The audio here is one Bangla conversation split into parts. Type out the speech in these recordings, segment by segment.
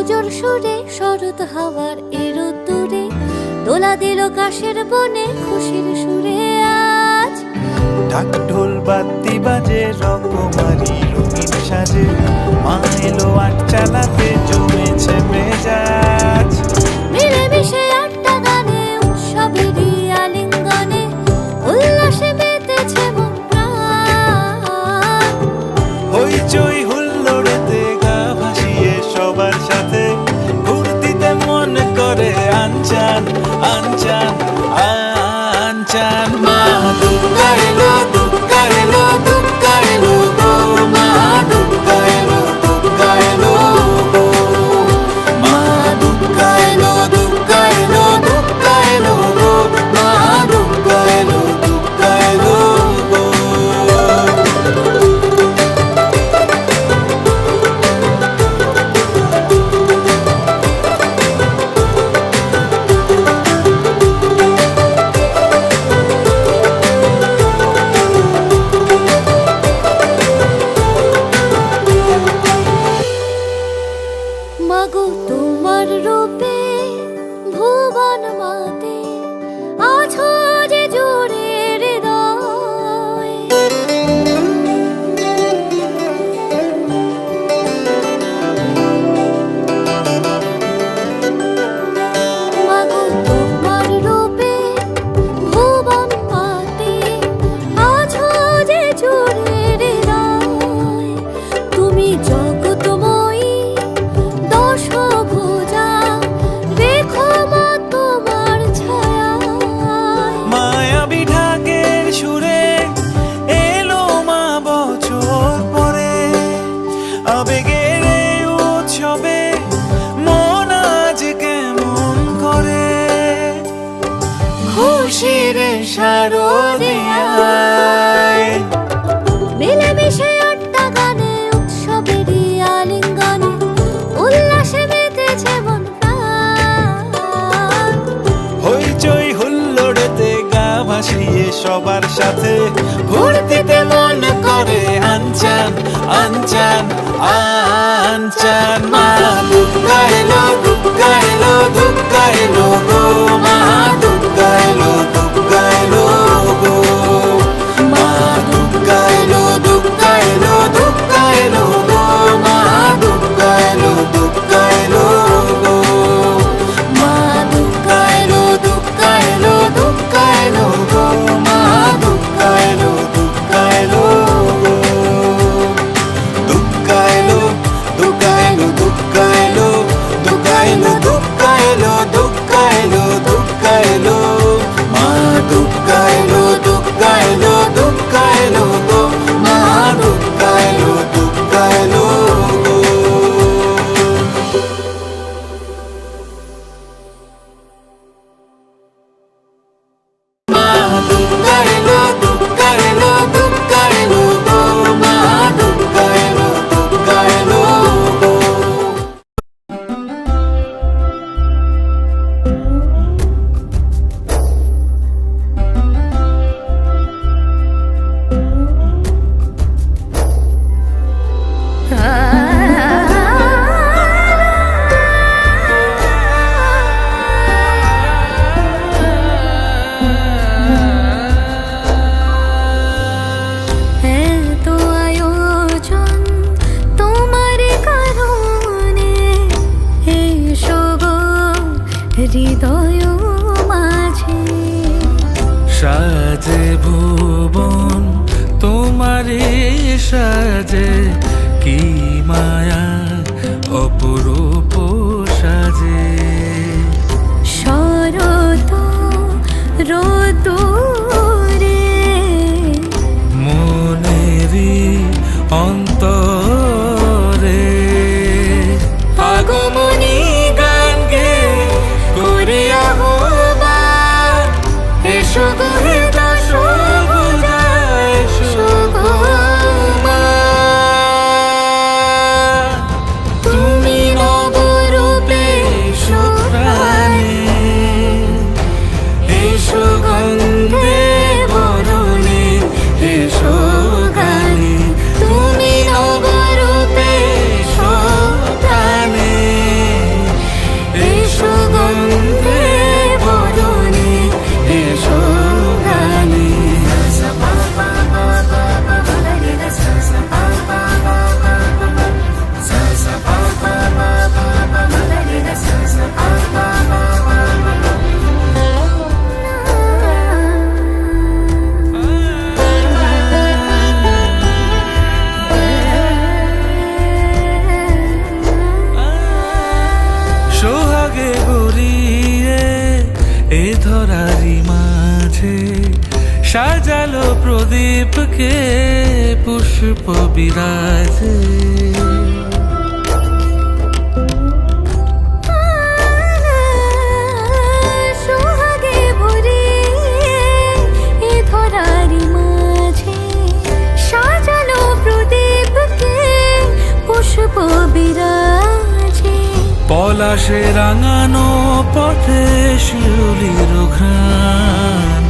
পুজোর সুরে, শরৎ হাওয়ার এরো দূরে, দোলা দিল কাশের বনে, খুশির সুরে আজ। ঢাক ঢোল বাতি বাজে রকমারি রঙিন সাজে, মা এলো আট চালাতে জমেছে মেজাজ। চান সবার সাথে। ভর্তিতে মন করে, আনচান আনচান আনচান মা। দুঃখ এলো দুঃখ এলো দুঃখ এলো গো মা। সাজালো প্রদীপকে পুষ্প বিরাজে। পলাশে রাঙানো পথে শিউলির ঘ্রাণ।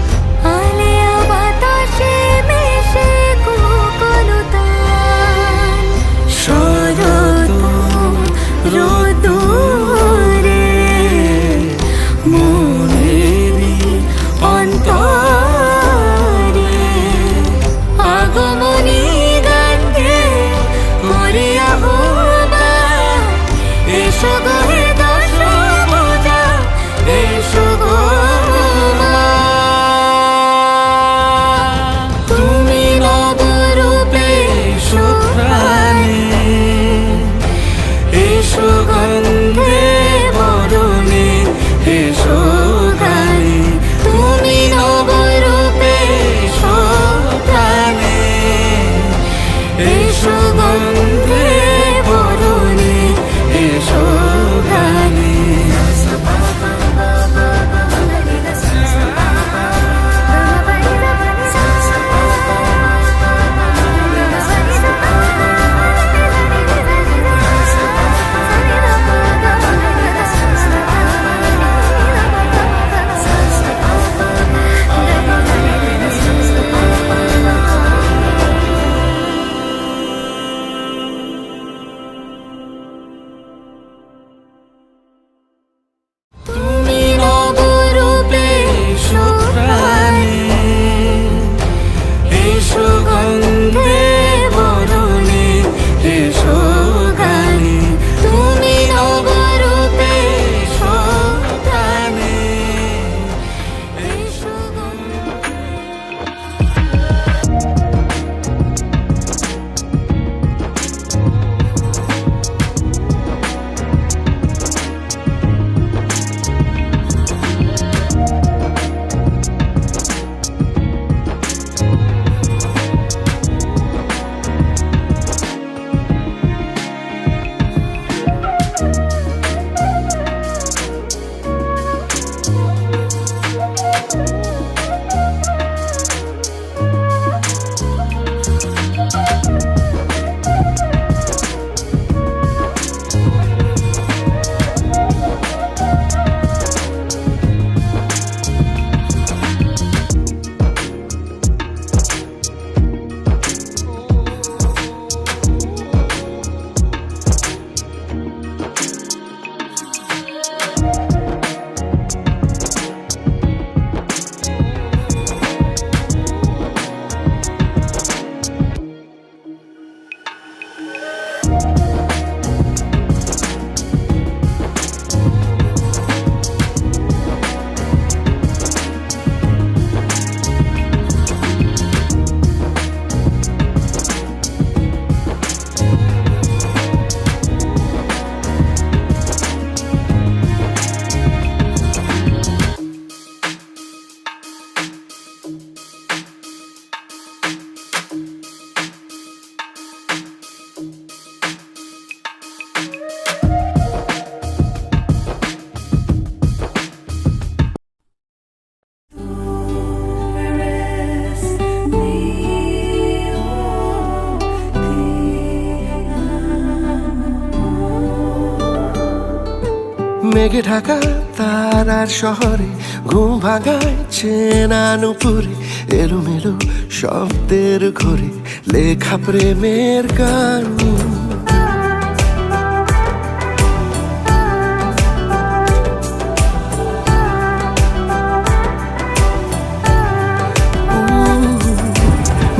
মেঘে ঢাকা তারার শহরে, ঘুম ভাঙায় চেনা নুপুরে, এলোমেলো শব্দের ঘরে, লেখা প্রেমের গান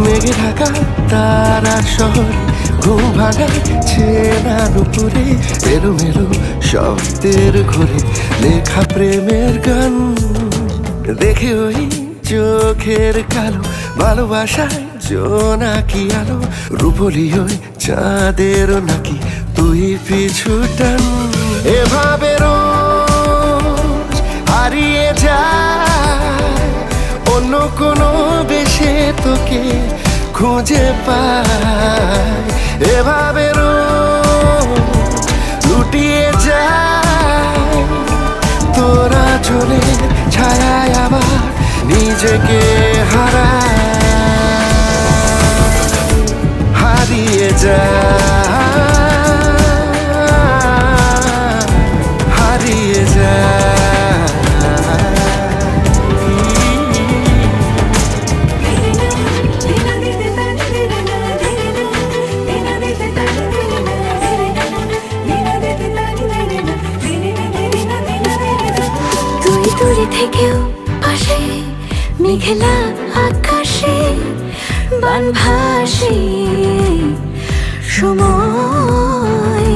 মেঘে ঢাকা তারার শহরে ঘুম ভাঙায় চেনা নুপুরে এলোমেলো শব্দের ঘরে লেখা প্রেমের গান। দেখে ওই চোখের কালো ভালোবাসায় জোনাকি আলো, রূপলি ওই চাঁদেরও নাকি তুই পিছুটান এভাবে রোজ হারিয়ে যায় কোনো বেশে তোকে খুঁজে পায় এভাবে লুটিয়ে যায়। তোরা চলে ছায়ায় আবার নিজেকে হারায়। হারিয়ে যায়। হারিয়ে যায়। থেকেও পাশে মেঘলা আকাশে বান ভাসে সময়।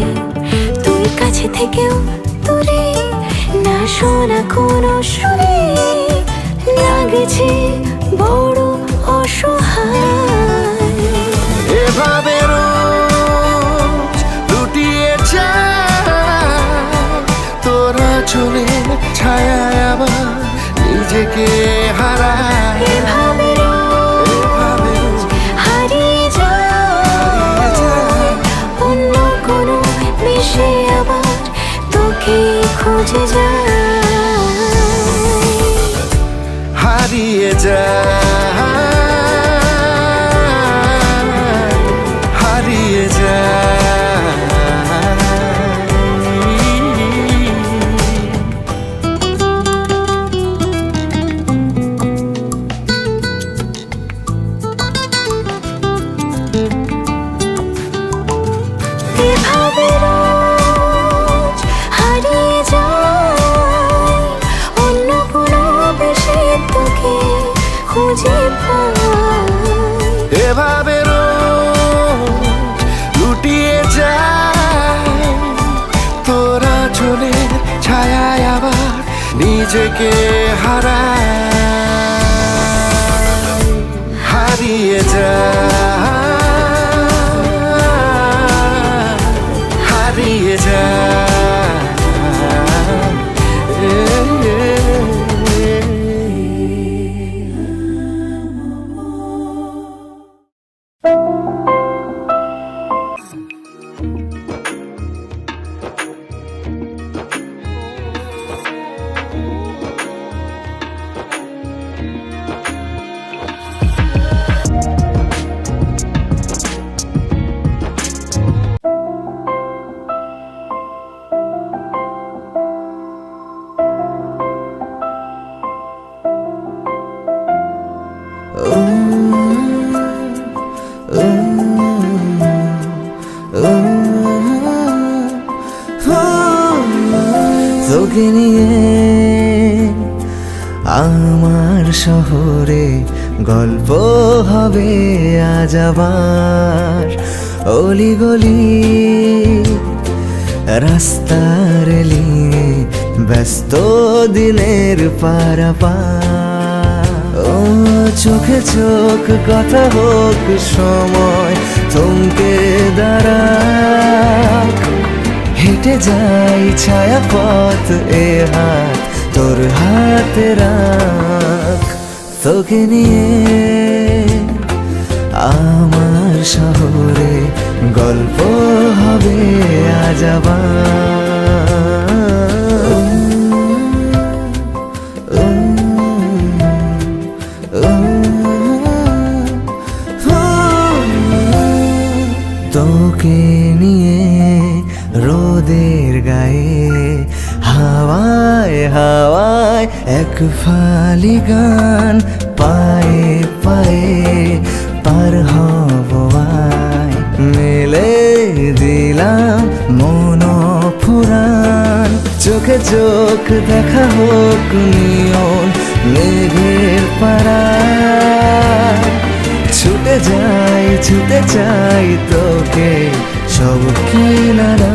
তুই কাছে থেকেও দূরে না শোনা কোনো সুরে লাগছে বড় অসহায়। এভাবে রোজ চলে ছায়ায় আবার নিজেকে হারায় হারিয়ে। অন্য কোনো আবার তোকে খুঁজে নিজেকে হারায়। তোকে নিয়ে আমার শহরে গল্প হবে আজ আবার। অলি গলি রাস্তার লিয়ে ব্যস্ত দিনের পারাপার। ও চোখে চোখ কথা হোক সময় থমকে দাঁড়াক হেঁটে যাই ছায়া পথ এ হাত, তোর হাতে রাখ তোকে নিয়ে। আমার শহরে গল্প হবে আজ এক ফালি গান পায়ে পায়ে পার হব আয়। মেলে দিলাম মন ফুরান চোখে চোখ দেখা হোক নিয়ন মেঘের পাড়া ছুটে যাই ছুটে চাই তোকে সব কিনারা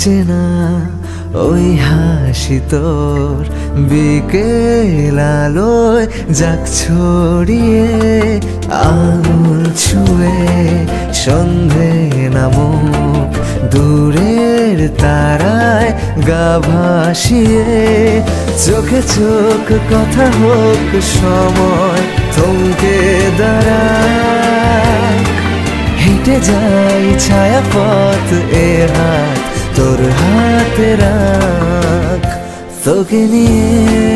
চেনা ওই হাসি তোর বিকেল যাক ছড়িয়ে আঙুল ছুঁয়ে সন্ধে নামুক, দূরের তারায় গা ভাসিয়ে। চোখে চোখ কথা হোক, সময় থমকে দাঁড়ায় হেঁটে যাই ছায়া পথ এ হাত তোর হাতে রাখ তোকে নিয়ে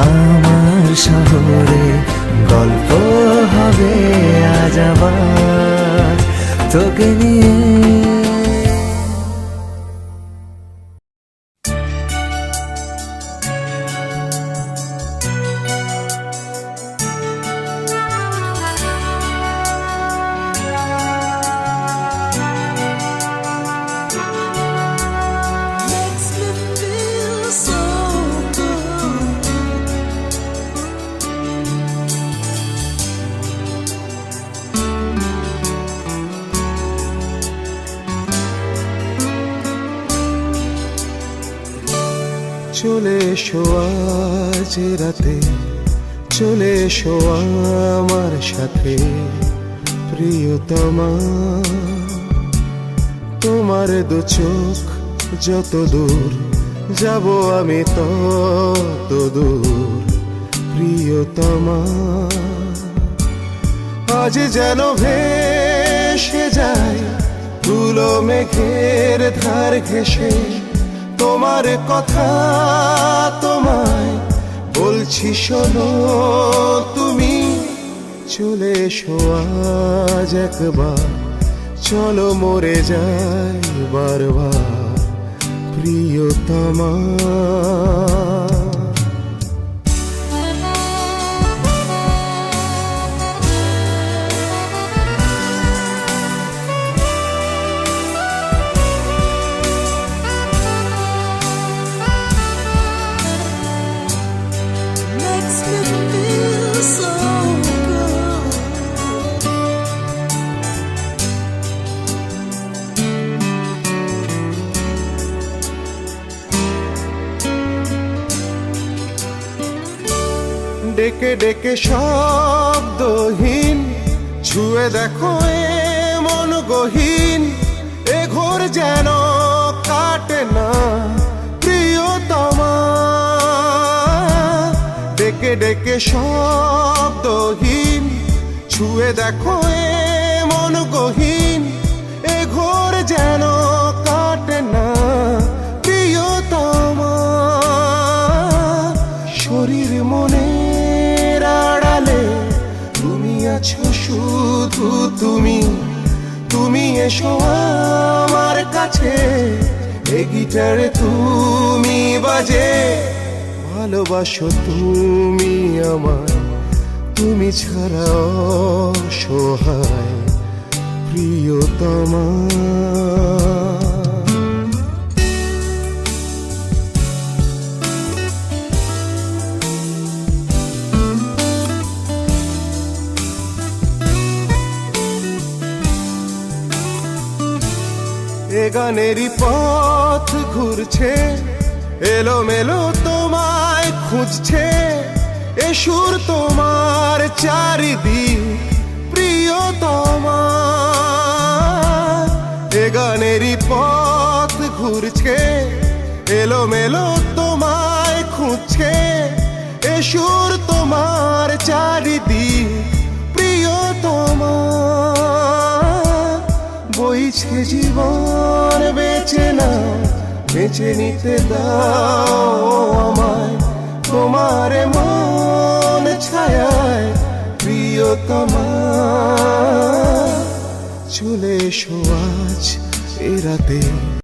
আমার শহরে গল্প হবে আজ আবার তোকে নিয়ে আজ রাতে চলে এসো আমার সাথে। প্রিয়তমা, তোমার দু চোখ যত দূর, যাব আমি তত দূর। প্রিয়তমা, আজ যেন ভেসে যায় ধুলো মেঘের ধার ঘেসে তোমার কথা তোমায় বলছি শোনো তুমি চলে এসো আজ একবার। চলো মরে যাই বারবার প্রিয়তমা। ডেকে ডেকে শব্দহীন, ছুঁয়ে দেখো এ মন গহীন, এ ঘোর যেন কাটে না প্রিয়তমা। ডেকে ডেকে শব্দহীন, ছুঁয়ে দেখো এ মন গহীন, এ ঘোর যেন কাটে না আছো শুধু তুমি তুমি এসো আমার কাছে। এ গিটারে তুমি বাজে, ভালোবাসো তুমি আমার। তুমি ছাড়া অসহায়, প্রিয়তমা। এ গানেরই পথ ঘুরছে এলো মেলো তোমায় খুঁজছে, এ সুর তোমার চারিদিক প্রিয়তমা। এ গানেরই পথ ঘুরছে এলো মেলো তোমায় খুঁজছে, এ সুর তোমার চারিদিক প্রিয়তমা। বইছে জীবন, বেঁচে না বেঁচে নিতে দাও আমায়। তোমার মন ছায়ায় প্রিয়তমা, চলে এসো আজ এ রাতে।